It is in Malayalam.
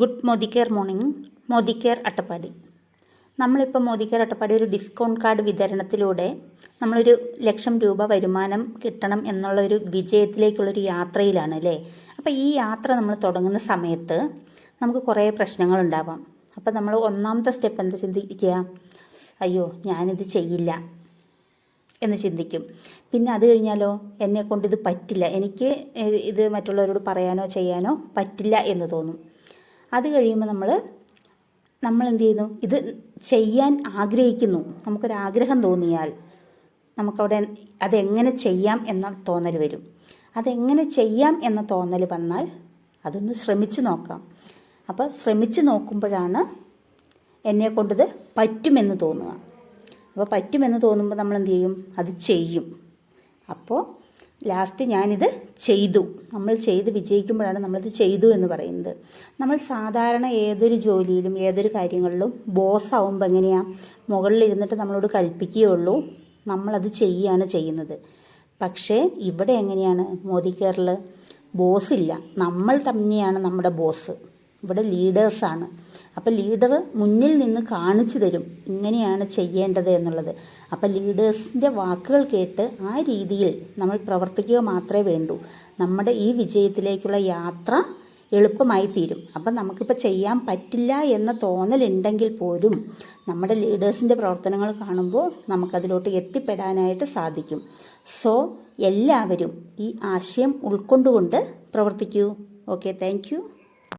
Good Modi morning Modi Attappadi. നമ്മളിപ്പോൾ മോദി അട്ടപ്പാടി ഒരു ഡിസ്കൗണ്ട് കാർഡ് വിതരണത്തിലൂടെ നമ്മളൊരു ലക്ഷം രൂപ വരുമാനം കിട്ടണം എന്നുള്ള ഒരു വിജയത്തിലേക്കുള്ളൊരു യാത്രയിലാണ് അല്ലേ? അപ്പോൾ ഈ യാത്ര നമ്മൾ തുടങ്ങുന്ന സമയത്ത് നമുക്ക് കുറേ പ്രശ്നങ്ങളുണ്ടാവാം. അപ്പോൾ നമ്മൾ ഒന്നാമത്തെ സ്റ്റെപ്പ് എന്താ ചിന്തിക്കുക? അയ്യോ ഞാനിത് ചെയ്യില്ല എന്ന് ചിന്തിക്കും. പിന്നെ അത് കഴിഞ്ഞാലോ? എന്നെ കൊണ്ട് ഇത് പറ്റില്ല. എനിക്ക് ഇത് മറ്റുള്ളവരോട് പറയാനോ ചെയ്യാനോ പറ്റില്ല എന്ന് തോന്നും. അത് കഴിയുമ്പോൾ നമ്മൾ നമ്മൾ എന്ത് ചെയ്യുന്നു? ഇത് ചെയ്യാൻ ആഗ്രഹിക്കുന്നു. നമുക്കൊരാഗ്രഹം തോന്നിയാൽ നമുക്കവിടെ അതെങ്ങനെ ചെയ്യാം എന്ന തോന്നൽ വരും. അതെങ്ങനെ ചെയ്യാം എന്ന തോന്നൽ വന്നാൽ അതൊന്ന് ശ്രമിച്ച് നോക്കാം. അപ്പോൾ ശ്രമിച്ച് നോക്കുമ്പോഴാണ് എന്നെ കൊണ്ടത് പറ്റുമെന്ന് തോന്നുക. അപ്പോൾ പറ്റുമെന്ന് തോന്നുമ്പോൾ നമ്മൾ എന്ത് ചെയ്യും? അത് ചെയ്യും. അപ്പോൾ ലാസ്റ്റ് ഞാനിത് ചെയ്തു. നമ്മൾ ചെയ്ത് വിജയിക്കുമ്പോഴാണ് നമ്മളിത് ചെയ്തു എന്ന് പറയുന്നത്. നമ്മൾ സാധാരണ ഏതൊരു ജോലിയിലും ഏതൊരു കാര്യങ്ങളിലും ബോസ് ആവുമ്പോൾ എങ്ങനെയാണ് മുകളിലിരുന്നിട്ട് നമ്മളോട് കൽപ്പിക്കുകയുള്ളൂ. നമ്മളത് ചെയ്യുകയാണ് ചെയ്യുന്നത്. പക്ഷേ ഇവിടെ എങ്ങനെയാണ് മോദി കേരള? ബോസ് ഇല്ല. നമ്മൾ തന്നെയാണ് നമ്മുടെ ബോസ് ഇവിടെ ലീഡേഴ്സാണ് അപ്പോൾ ലീഡർ മുന്നിൽ നിന്ന് കാണിച്ചു തരും ഇങ്ങനെയാണ് ചെയ്യേണ്ടത് എന്നുള്ളത്. അപ്പോൾ ലീഡേഴ്സിന്റെ വാക്കുകൾ കേട്ട് ആ രീതിയിൽ നമ്മൾ പ്രവർത്തിക്കുക മാത്രമേ വേണ്ടൂ. നമ്മുടെ ഈ വിജയത്തിലേക്കുള്ള യാത്ര എളുപ്പമായി തീരും. അപ്പം നമുക്കിപ്പോൾ ചെയ്യാൻ പറ്റില്ല എന്ന തോന്നലുണ്ടെങ്കിൽ പോലും നമ്മുടെ ലീഡേഴ്സിന്റെ പ്രവർത്തനങ്ങൾ കാണുമ്പോൾ നമുക്കതിലോട്ട് എത്തിപ്പെടാനായിട്ട് സാധിക്കും. സോ എല്ലാവരും ഈ ആശയം ഉൾക്കൊണ്ടുകൊണ്ട് പ്രവർത്തിക്കൂ. Okay thank